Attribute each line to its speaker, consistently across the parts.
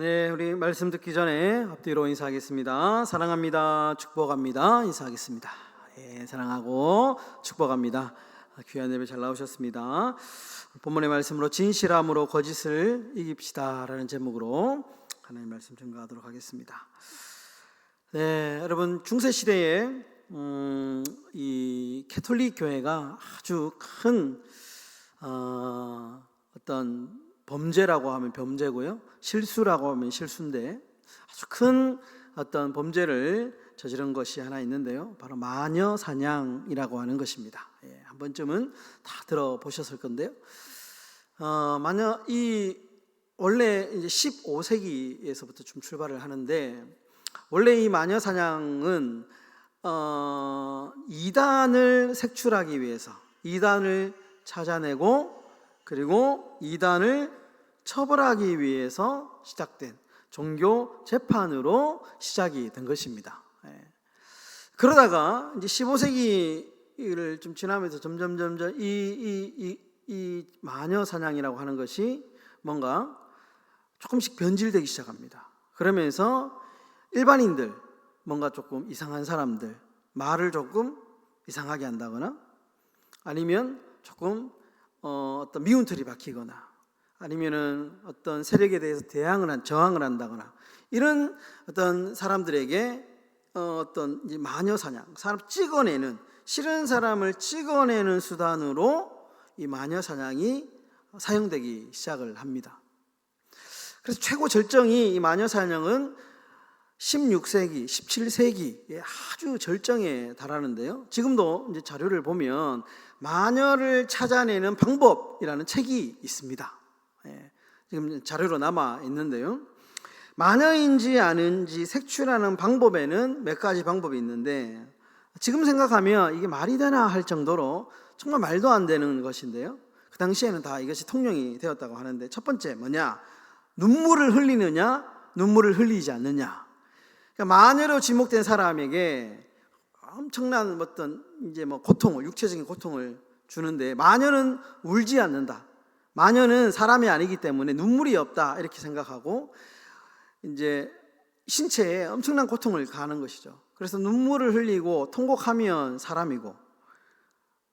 Speaker 1: 네, 우리 말씀 듣기 전에 앞뒤로 인사하겠습니다. 사랑합니다. 축복합니다. 인사하겠습니다. 예, 사랑하고 축복합니다. 귀한 예배 잘 나오셨습니다. 본문의 말씀으로 진실함으로 거짓을 이깁시다라는 제목으로 하나님 말씀 증거하도록 하겠습니다. 네, 여러분 중세 시대에 음, 이 캐톨릭 교회가 아주 큰 어, 어떤 범죄라고 하면 범죄고요, 실수라고 하면 실수인데 아주 큰 어떤 범죄를 저지른 것이 하나 있는데요, 바로 마녀 사냥이라고 하는 것입니다. 예, 한 번쯤은 다 들어보셨을 건데요. 어, 마녀 이 원래 이제 15세기에서부터 좀 출발을 하는데 원래 이 마녀 사냥은 어, 이단을 색출하기 위해서 이단을 찾아내고 그리고 이단을 처벌하기 위해서 시작된 종교 재판으로 시작이 된 것입니다. 예. 그러다가 이제 15세기를 좀 지나면서 점점 점점 이 이 이 이 마녀 사냥이라고 하는 것이 뭔가 조금씩 변질되기 시작합니다. 그러면서 일반인들 뭔가 조금 이상한 사람들 말을 조금 이상하게 한다거나 아니면 조금 어, 어떤 미운 틀이 박히거나 아니면은 어떤 세력에 대해서 대항을 한 저항을 한다거나 이런 어떤 사람들에게 어, 어떤 마녀 사냥 사람 찍어내는 싫은 사람을 찍어내는 수단으로 이 마녀 사냥이 사용되기 시작을 합니다. 그래서 최고 절정이 이 마녀 사냥은 16세기, 17세기에 아주 절정에 달하는데요. 지금도 이제 자료를 보면 마녀를 찾아내는 방법이라는 책이 있습니다. 예, 지금 자료로 남아 있는데요. 마녀인지 아닌지 색출하는 방법에는 몇 가지 방법이 있는데 지금 생각하면 이게 말이 되나 할 정도로 정말 말도 안 되는 것인데요. 그 당시에는 다 이것이 통용이 되었다고 하는데 첫 번째 뭐냐? 눈물을 흘리느냐, 눈물을 흘리지 않느냐. 그러니까 마녀로 지목된 사람에게 엄청난 어떤 이제 뭐 고통을 육체적인 고통을 주는데 마녀는 울지 않는다. 마녀는 사람이 아니기 때문에 눈물이 없다 이렇게 생각하고 이제 신체에 엄청난 고통을 가하는 것이죠. 그래서 눈물을 흘리고 통곡하면 사람이고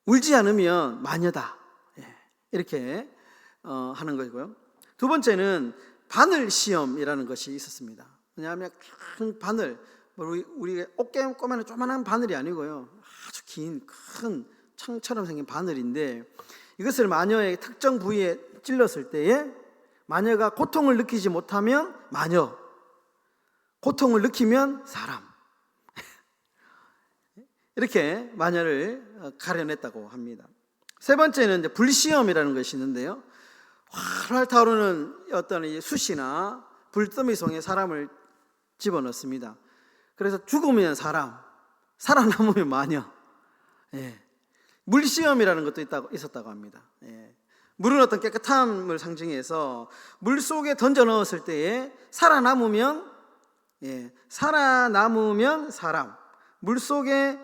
Speaker 1: 울지 않으면 마녀다. 예, 이렇게 어, 하는 것이고요. 두 번째는 바늘 시험이라는 것이 있었습니다. 왜냐하면 큰 바늘, 뭐 우리 우리 어깨 꼬매는 조만한 바늘이 아니고요. 아주 긴 큰 창처럼 생긴 바늘인데 이것을 마녀의 특정 부위에 찔렀을 때에 마녀가 고통을 느끼지 못하면 마녀, 고통을 느끼면 사람. 이렇게 마녀를 가려냈다고 합니다. 세 번째는 이제 불시험이라는 것이 있는데요. 활활 타오르는 어떤 이 숯이나 불더미 속에 사람을 집어넣습니다. 그래서 죽으면 사람, 살아남으면 마녀. 예. 물시험이라는 것도 있다고, 있었다고 합니다. 예. 물은 어떤 깨끗함을 상징해서 물 속에 던져 넣었을 때에 살아남으면 예, 살아남으면 사람, 물 속에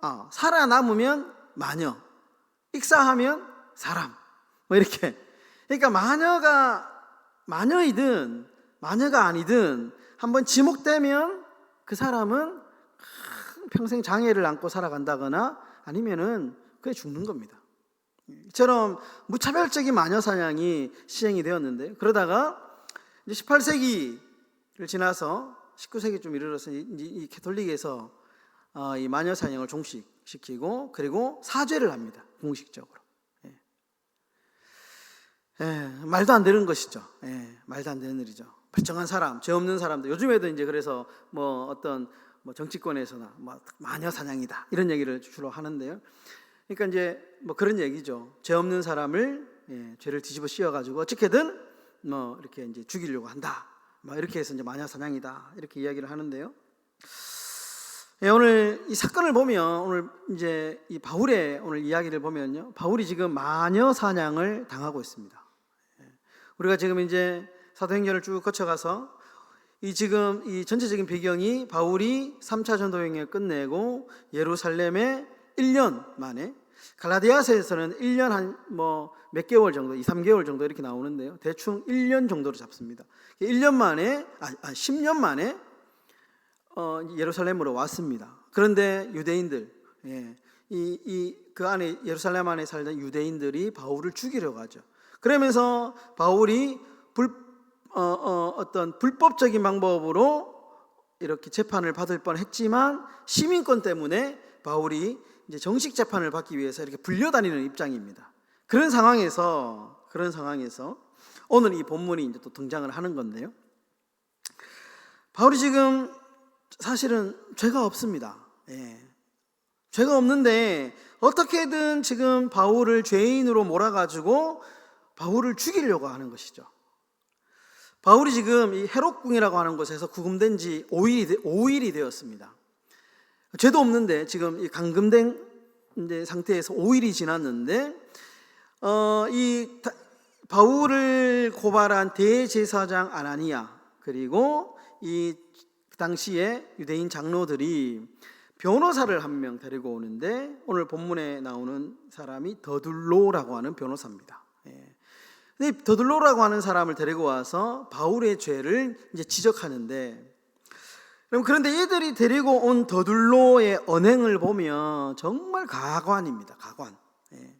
Speaker 1: 아, 살아남으면 마녀, 익사하면 사람, 뭐 이렇게. 그러니까 마녀가 마녀이든 마녀가 아니든 한번 지목되면 그 사람은 평생 장애를 안고 살아간다거나 아니면은 그게 죽는 겁니다. 이처럼 무차별적인 마녀 사냥이 시행이 되었는데 그러다가 이제 18세기를 지나서 19세기쯤 이르러서 이, 이 캐톨릭에서 어, 이 마녀 사냥을 종식시키고 그리고 사죄를 합니다. 공식적으로. 예. 예, 말도 안 되는 것이죠. 예, 말도 안 되는 일이죠. 멀쩡한 사람, 죄 없는 사람들. 요즘에도 이제 그래서 뭐 어떤 뭐 정치권에서나 뭐 마녀 사냥이다 이런 얘기를 주로 하는데요. 그러니까 이제 뭐 그런 얘기죠. 죄 없는 사람을 예, 죄를 뒤집어 씌워 가지고 어떻게든 뭐 이렇게 이제 죽이려고 한다. 뭐 이렇게 해서 이제 마녀 사냥이다 이렇게 이야기를 하는데요. 예, 오늘 이 사건을 보면 오늘 이제 이 바울의 오늘 이야기를 보면요. 바울이 지금 마녀 사냥을 당하고 있습니다. 예, 우리가 지금 이제 사도행전을 쭉 거쳐가서 이 지금 이 전체적인 배경이 바울이 3차 전도 여행을 끝내고 예루살렘에 1년 만에 갈라디아서에서는 1년 한 뭐 몇 개월 정도, 2, 3개월 정도 이렇게 나오는데요. 대충 1년 정도로 잡습니다. 1년 만에 아, 아 10년 만에 어, 예루살렘으로 왔습니다. 그런데 유대인들, 예, 이, 이, 그 안에 예루살렘 안에 살던 유대인들이 바울을 죽이려고 하죠. 그러면서 바울이 불, 어, 어, 어떤 불법적인 방법으로 이렇게 재판을 받을 뻔했지만 시민권 때문에 바울이 이제 정식 재판을 받기 위해서 이렇게 불려다니는 입장입니다. 그런 상황에서 그런 상황에서 오늘 이 본문이 이제 또 등장을 하는 건데요. 바울이 지금 사실은 죄가 없습니다. 예. 죄가 없는데 어떻게든 지금 바울을 죄인으로 몰아가지고 바울을 죽이려고 하는 것이죠. 바울이 지금 이 헤롯궁이라고 하는 곳에서 구금된 지 5일이, 5일이 되었습니다. 죄도 없는데 지금 이 감금된 상태에서 5일이 지났는데 어, 이 다- 바울을 고발한 대제사장 아나니아 그리고 이 당시에 유대인 장로들이 변호사를 한 명 데리고 오는데 오늘 본문에 나오는 사람이 더둘로라고 하는 변호사입니다. 예. 근데 더둘로라고 하는 사람을 데리고 와서 바울의 죄를 이제 지적하는데 그럼 그런데 얘들이 데리고 온 더둘로의 언행을 보면 정말 가관입니다. 가관. 예.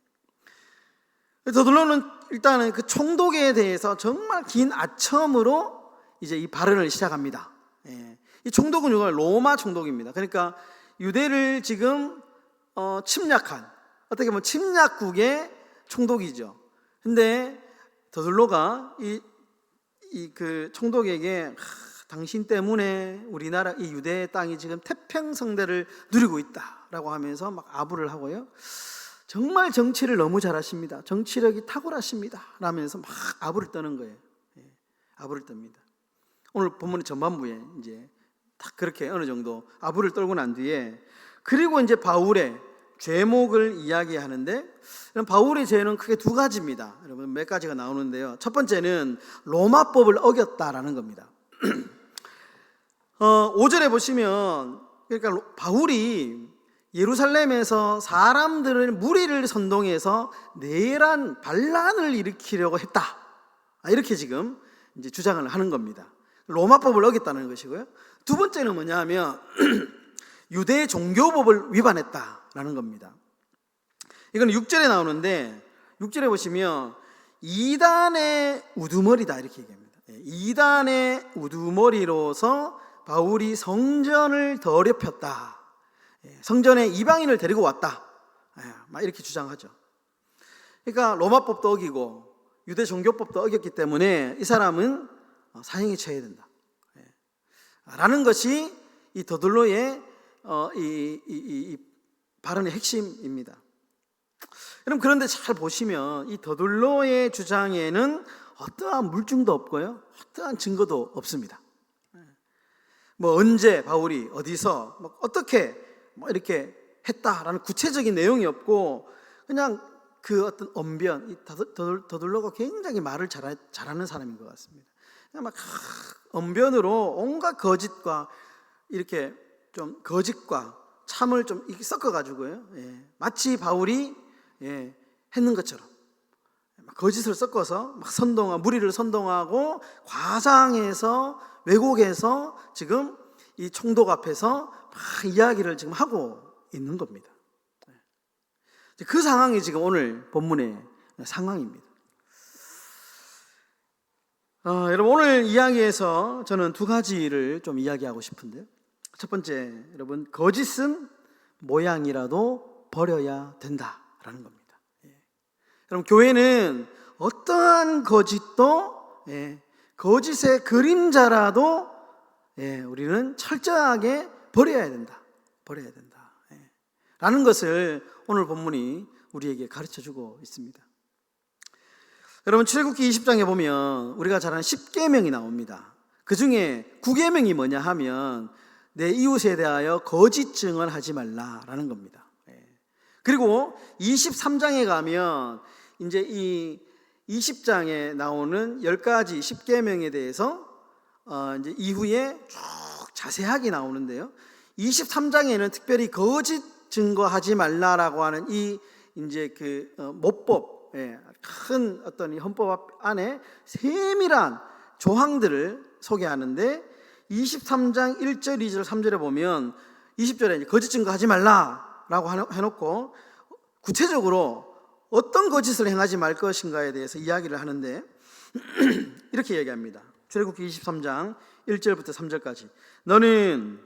Speaker 1: 더둘로는 일단은 그 총독에 대해서 정말 긴 아첨으로 이제 이 발언을 시작합니다. 예. 이 총독은 누가 로마 총독입니다. 그러니까 유대를 지금 어, 침략한 어떻게 보면 침략국의 총독이죠. 근데 더둘로가 이 이 그 총독에게 하, 당신 때문에 우리나라 이 유대 땅이 지금 태평성대를 누리고 있다라고 하면서 막 아부를 하고요. 정말 정치를 너무 잘하십니다. 정치력이 탁월하십니다. 라면서 막 아부를 떠는 거예요. 예, 아부를 떱니다. 오늘 본문의 전반부에 이제 딱 그렇게 어느 정도 아부를 떨고 난 뒤에 그리고 이제 바울의 죄목을 이야기하는데 바울의 죄는 크게 두 가지입니다. 여러분 몇 가지가 나오는데요. 첫 번째는 로마법을 어겼다라는 겁니다. 어, 5절에 보시면 그러니까 로- 바울이 예루살렘에서 사람들을 무리를 선동해서 내란 반란을 일으키려고 했다. 아, 이렇게 지금 이제 주장을 하는 겁니다. 로마법을 어겼다는 것이고요. 두 번째는 뭐냐면 유대 종교법을 위반했다 라는 겁니다. 이건 6절에 나오는데 6절에 보시면 이단의 우두머리다 이렇게 얘기합니다. 예, 이단의 우두머리로서 바울이 성전을 더럽혔다. 예, 성전에 이방인을 데리고 왔다. 예, 막 이렇게 주장하죠. 그러니까 로마법도 어기고 유대 종교법도 어겼기 때문에 이 사람은 어, 사형에 처해야 된다. 예. 라는 것이 이 더들로의 어, 이, 이, 이, 이 발언의 핵심입니다. 여러분 그런데 잘 보시면 이 더들로의 주장에는 어떠한 물증도 없고요, 어떠한 증거도 없습니다. 뭐 언제 바울이 어디서 뭐 어떻게 뭐 이렇게 했다라는 구체적인 내용이 없고 그냥 그 어떤 언변 이 더들로가 굉장히 말을 잘 잘하는 사람인 것 같습니다. 그냥 막 하, 언변으로 온갖 거짓과 이렇게 좀 거짓과 참을 좀 이렇게 섞어 가지고요. 예, 마치 바울이 예, 했는 것처럼 막 거짓을 섞어서 막 선동하 무리를 선동하고 과장해서 왜곡해서 지금 이 총독 앞에서 막 이야기를 지금 하고 있는 겁니다. 예. 그 상황이 지금 오늘 본문의 상황입니다. 어, 여러분 오늘 이야기에서 저는 두 가지를 좀 이야기하고 싶은데요. 첫 번째, 여러분 거짓은 모양이라도 버려야 된다라는 겁니다. 예. 여러분 교회는 어떠한 거짓도 예, 거짓의 그림자라도 예, 우리는 철저하게 버려야 된다. 버려야 된다. 예. 라는 것을 오늘 본문이 우리에게 가르쳐 주고 있습니다. 여러분 출애굽기 20장에 보면 우리가 잘 아는 10계명이 나옵니다. 그 중에 9계명이 뭐냐 하면 내 이웃에 대하여 거짓 증언 하지 말라라는 겁니다. 예. 그리고 23장에 가면 이제 이 20장에 나오는 10가지 10계명에 대해서 어 이제 이후에 쭉 자세하게 나오는데요. 23장에는 특별히 거짓 증거하지 말라라고 하는 이 이제 그 어, 모법, 예, 큰 어떤 이 헌법 앞- 안에 세밀한 조항들을 소개하는데 23장 1절, 2절, 3절에 보면 20절에 이제 거짓 증거하지 말라라고 해놓고 구체적으로 어떤 거짓을 행하지 말 것인가에 대해서 이야기를 하는데 이렇게 얘기합니다. 출애굽기 23장 1절부터 3절까지 너는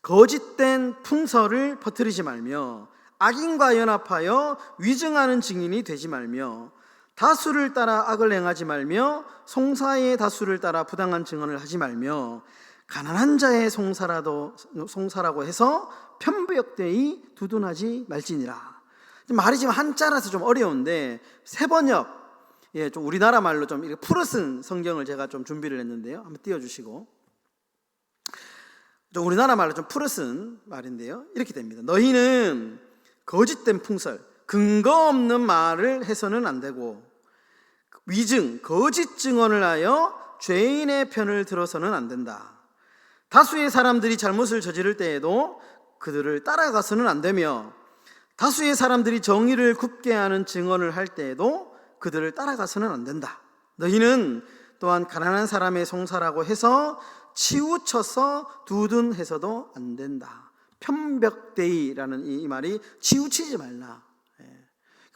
Speaker 1: 거짓된 풍설을 퍼뜨리지 말며 악인과 연합하여 위증하는 증인이 되지 말며 다수를 따라 악을 행하지 말며 송사의 다수를 따라 부당한 증언을 하지 말며 가난한 자의 송사라도 송사라고 해서 편벽되이 두둔하지 말지니라. 말이 지금 한자라서 좀 어려운데 세 번역 예, 좀 우리나라 말로 좀 이렇게 풀어 쓴 성경을 제가 좀 준비를 했는데요. 한번 띄워 주시고. 좀 우리나라 말로 좀 풀어 쓴 말인데요. 이렇게 됩니다. 너희는 거짓된 풍설, 근거 없는 말을 해서는 안 되고 위증, 거짓 증언을 하여 죄인의 편을 들어서는 안 된다. 다수의 사람들이 잘못을 저지를 때에도 그들을 따라가서는 안 되며 다수의 사람들이 정의를 굽게 하는 증언을 할 때에도 그들을 따라가서는 안 된다. 너희는 또한 가난한 사람의 송사라고 해서 치우쳐서 두둔해서도 안 된다. 편벽대이라는 이 말이 치우치지 말라.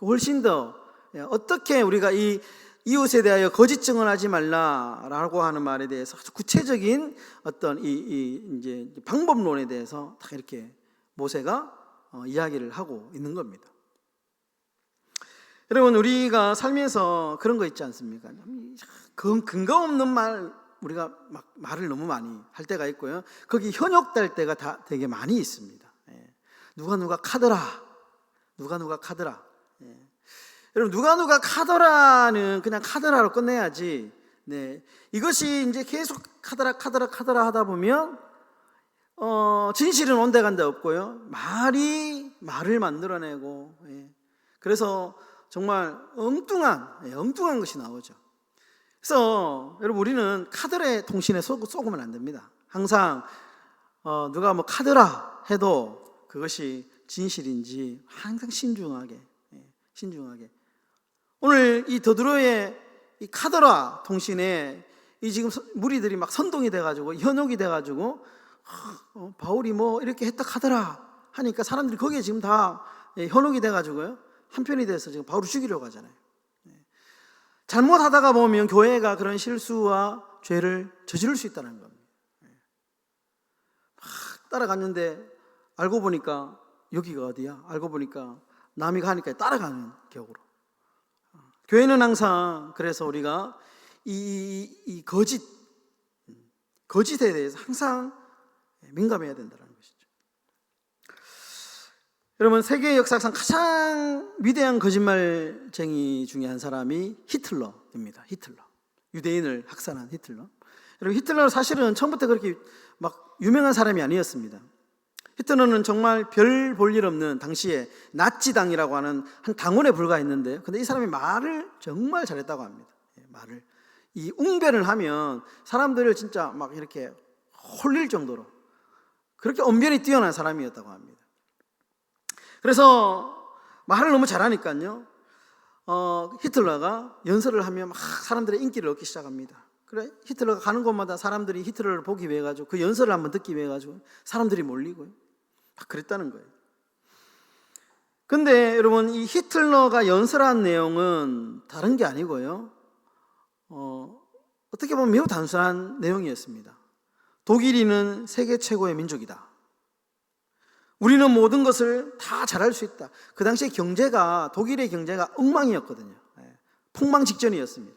Speaker 1: 예. 훨씬 더 예, 어떻게 우리가 이 이웃에 대하여 거짓 증언하지 말라라고 하는 말에 대해서 아주 구체적인 어떤 이, 이 이제 방법론에 대해서 다 이렇게 모세가 어, 이야기를 하고 있는 겁니다. 여러분 우리가 살면서 그런 거 있지 않습니까? 근- 근거 없는 말 우리가 막 말을 너무 많이 할 때가 있고요. 거기 현혹될 때가 다 되게 많이 있습니다. 예. 누가 누가 카더라, 누가 누가 카더라. 예. 여러분 누가 누가 카더라는 그냥 카더라로 끝내야지. 네 이것이 이제 계속 카더라 카더라 카더라 하다 보면 어, 진실은 온데간데 없고요. 말이 말을 만들어내고 예. 그래서 정말 엉뚱한 예, 엉뚱한 것이 나오죠. 그래서 여러분 우리는 카드레 통신에 속, 속으면 안 됩니다. 항상 어, 누가 뭐 카드라 해도 그것이 진실인지 항상 신중하게 예, 신중하게 오늘 이 더드로의 이 카드라 통신에 이 지금 서- 무리들이 막 선동이 돼가지고 현혹이 돼가지고 어, 바울이 뭐 이렇게 했다 카더라 하니까 사람들이 거기에 지금 다 예, 현혹이 돼가지고요 한편이 돼서 지금 바울을 죽이려고 하잖아요. 예. 잘못하다가 보면 교회가 그런 실수와 죄를 저지를 수 있다는 겁니다. 예. 막 따라갔는데 알고 보니까 여기가 어디야? 알고 보니까 남이 가니까 따라가는 격으로. 어, 교회는 항상 그래서 우리가 이, 이 거짓 음, 거짓에 대해서 항상 민감해야 된다는 것이죠. 여러분 세계 역사상 가장 위대한 거짓말쟁이 중에 한 사람이 히틀러입니다. 히틀러. 유대인을 학살한 히틀러. 여러분 히틀러는 사실은 처음부터 그렇게 막 유명한 사람이 아니었습니다. 히틀러는 정말 별 볼 일 없는 당시에 나치당이라고 하는 한 당원에 불과했는데 근데 이 사람이 말을 정말 잘했다고 합니다. 예, 말을 이 웅변을 하면 사람들을 진짜 막 이렇게 홀릴 정도로 그렇게 언변이 뛰어난 사람이었다고 합니다. 그래서 말을 너무 잘하니까요. 어, 히틀러가 연설을 하면 막 사람들의 인기를 얻기 시작합니다. 그래 히틀러가 가는 곳마다 사람들이 히틀러를 보기 위해 가지고 그 연설을 한번 듣기 위해 가지고 사람들이 몰리고요. 막 그랬다는 거예요. 근데 여러분 이 히틀러가 연설한 내용은 다른 게 아니고요. 어, 어떻게 보면 매우 단순한 내용이었습니다. 독일인은 세계 최고의 민족이다. 우리는 모든 것을 다 잘할 수 있다. 그 당시에 경제가 독일의 경제가 엉망이었거든요. 예, 폭망 직전이었습니다.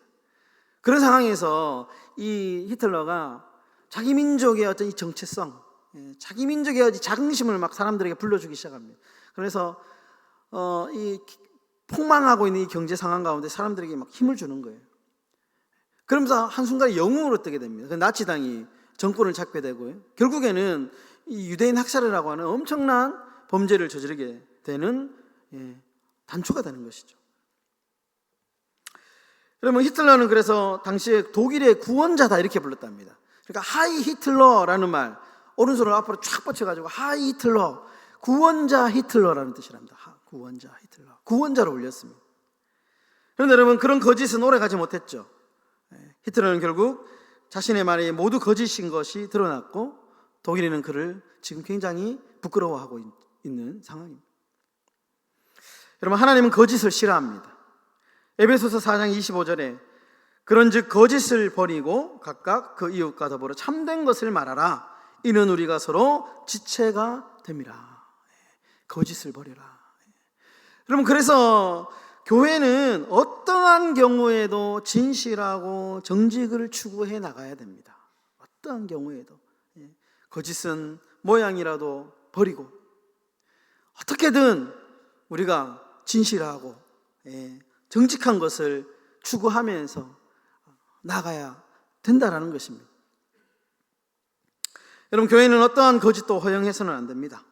Speaker 1: 그런 상황에서 이 히틀러가 자기 민족의 어떤 이 정체성, 예, 자기 민족의 어떤 자긍심을 막 사람들에게 불러주기 시작합니다. 그래서 어, 이 폭망하고 있는 이 경제 상황 가운데 사람들에게 막 힘을 주는 거예요. 그러면서 한순간에 영웅으로 뜨게 됩니다. 그 나치당이 정권을 잡게 되고요. 결국에는 이 유대인 학살이라고 하는 엄청난 범죄를 저지르게 되는 예, 단초가 되는 것이죠. 여러분 히틀러는 그래서 당시에 독일의 구원자다 이렇게 불렀답니다. 그러니까 하이 히틀러라는 말 오른손을 앞으로 쫙 뻗쳐가지고 하이 히틀러 구원자 히틀러라는 뜻이랍니다. 구원자 히틀러 구원자로 올렸습니다. 그런데 여러분 그런 거짓은 오래 가지 못했죠. 예, 히틀러는 결국 자신의 말이 모두 거짓인 것이 드러났고 독일인은 그를 지금 굉장히 부끄러워하고 있- 있는 상황입니다. 여러분 하나님은 거짓을 싫어합니다. 에베소서 4장 25절에 그런즉 거짓을 버리고 각각 그 이웃과 더불어 참된 것을 말하라. 이는 우리가 서로 지체가 됨이라. 예, 거짓을 버려라. 예. 여러분 그래서 교회는 어떠한 경우에도 진실하고 정직을 추구해 나가야 됩니다. 어떠한 경우에도 예. 거짓은 모양이라도 버리고 어떻게든 우리가 진실하고 예, 정직한 것을 추구하면서 나가야 된다라는 것입니다. 여러분 교회는 어떠한 거짓도 허용해서는 안 됩니다.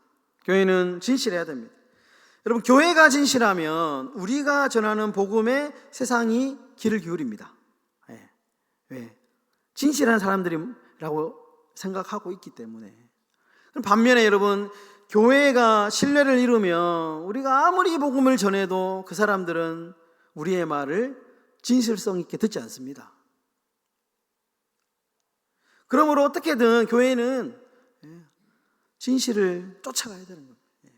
Speaker 1: 교회는 진실해야 됩니다. 여러분 교회가 진실하면 우리가 전하는 복음에 세상이 귀를 기울입니다. 예. 왜? 진실한 사람들이라고 생각하고 있기 때문에. 반면에 여러분 교회가 신뢰를 이루면 우리가 아무리 복음을 전해도 그 사람들은 우리의 말을 진실성 있게 듣지 않습니다. 그러므로 어떻게든 교회는 예, 진실을 쫓아가야 되는 겁니다. 예.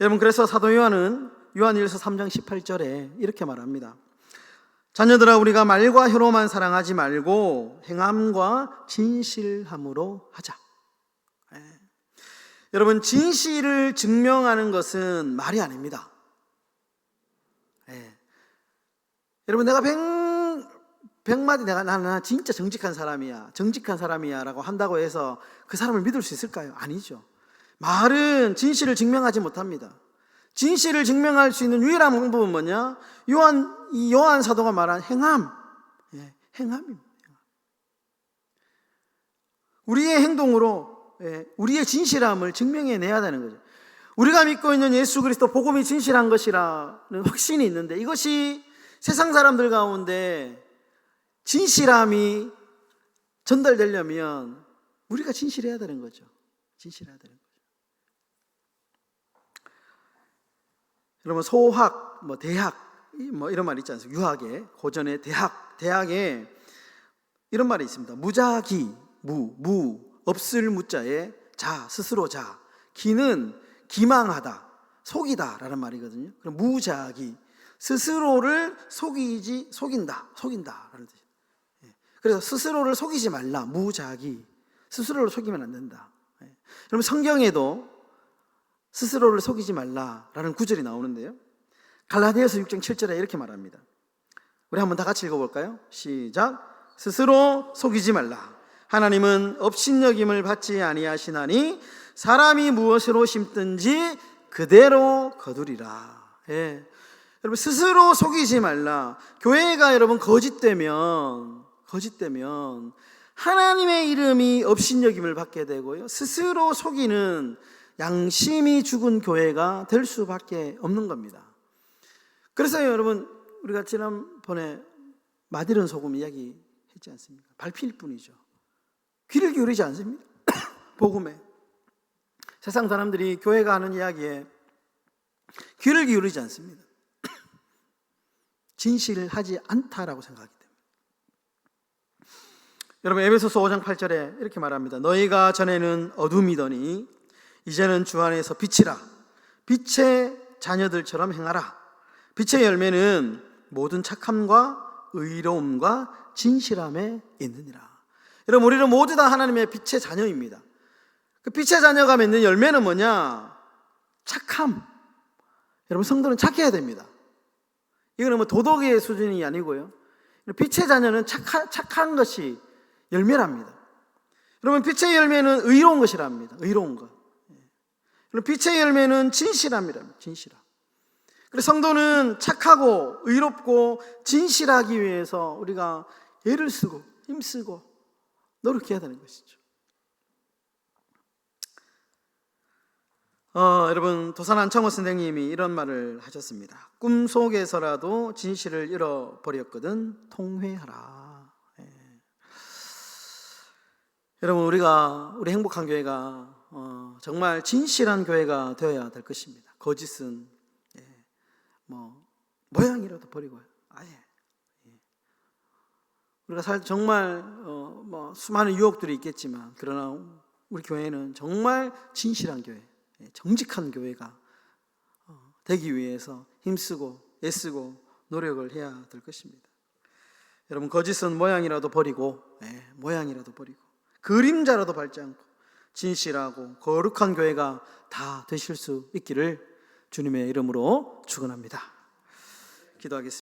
Speaker 1: 여러분 그래서 사도 요한은 요한일서 3장 18절에 이렇게 말합니다. 자녀들아 우리가 말과 혀로만 사랑하지 말고 행함과 진실함으로 하자. 예. 여러분 진실을 증명하는 것은 말이 아닙니다. 예. 여러분 내가 백 백마디 내가 나는 진짜 정직한 사람이야, 정직한 사람이야 라고 한다고 해서 그 사람을 믿을 수 있을까요? 아니죠. 말은 진실을 증명하지 못합니다. 진실을 증명할 수 있는 유일한 방법은 뭐냐? 요한 이 요한 사도가 말한 행함, 예, 행함입니다. 우리의 행동으로 예, 우리의 진실함을 증명해내야 되는 거죠. 우리가 믿고 있는 예수 그리스도 복음이 진실한 것이라는 확신이 있는데 이것이 세상 사람들 가운데 진실함이 전달되려면 우리가 진실해야 되는 거죠. 진실해야 되는 거죠. 여러분 소학, 뭐 대학, 뭐 이런 말 있지 않습니까? 유학에 고전의 대학, 대학에 이런 말이 있습니다. 무자기, 무, 무, 없을 무자에 자, 스스로 자. 기는 기망하다, 속이다라는 말이거든요. 그럼 무자기, 스스로를 속이지, 속인다, 속인다라는. 예. 그래서 스스로를 속이지 말라, 무자기. 스스로를 속이면 안 된다. 예. 여러분 성경에도 스스로를 속이지 말라라는 구절이 나오는데요. 갈라디아서 6장 7절에 이렇게 말합니다. 우리 한번 다 같이 읽어볼까요? 시작. 스스로 속이지 말라. 하나님은 업신여김을 받지 아니하시나니 사람이 무엇으로 심든지 그대로 거두리라. 예. 여러분 스스로 속이지 말라. 교회가 여러분 거짓되면 거짓되면 하나님의 이름이 업신여김을 받게 되고요. 스스로 속이는 양심이 죽은 교회가 될 수밖에 없는 겁니다. 그래서 여러분 우리가 지난번에 마디른 소금 이야기 했지 않습니까? 밟힐 뿐이죠. 귀를 기울이지 않습니다. 복음에 세상 사람들이 교회가 하는 이야기에 귀를 기울이지 않습니다. 진실을 하지 않다라고 때문에. 여러분 에베소서 5장 8절에 이렇게 말합니다. 너희가 전에는 어둠이더니 이제는 주 안에서 빛이라 빛의 자녀들처럼 행하라. 빛의 열매는 모든 착함과 의로움과 진실함에 있느니라. 여러분 우리는 모두 다 하나님의 빛의 자녀입니다. 그 빛의 자녀가 맺는 열매는 뭐냐? 착함. 여러분 성도는 착해야 됩니다. 이거는 뭐 도덕의 수준이 아니고요. 빛의 자녀는 착한, 착한 것이 열매랍니다. 여러분 빛의 열매는 의로운 것이랍니다. 의로운 것. 그리고 빛의 열매는 진실함이랍니다. 진실함. 그래서 성도는 착하고 의롭고 진실하기 위해서 우리가 애를 쓰고 힘쓰고 노력해야 되는 것이죠. 어, 여러분 도산 안창호 선생님이 이런 말을 하셨습니다. 꿈 속에서라도 진실을 잃어버렸거든 통회하라. 예. 여러분 우리가 우리 행복한 교회가 어, 정말 진실한 교회가 되어야 될 것입니다. 거짓은 예, 뭐 모양이라도 버리고요. 아예 예. 우리가 살 정말 어, 뭐 수많은 유혹들이 있겠지만 그러나 우리 교회는 정말 진실한 교회, 예, 정직한 교회가 어, 되기 위해서 힘쓰고 애쓰고 노력을 해야 될 것입니다. 여러분 거짓은 모양이라도 버리고 예, 모양이라도 버리고 그림자라도 밟지 않고 진실하고 거룩한 교회가 다 되실 수 있기를 주님의 이름으로 축원합니다. 기도하겠습니다.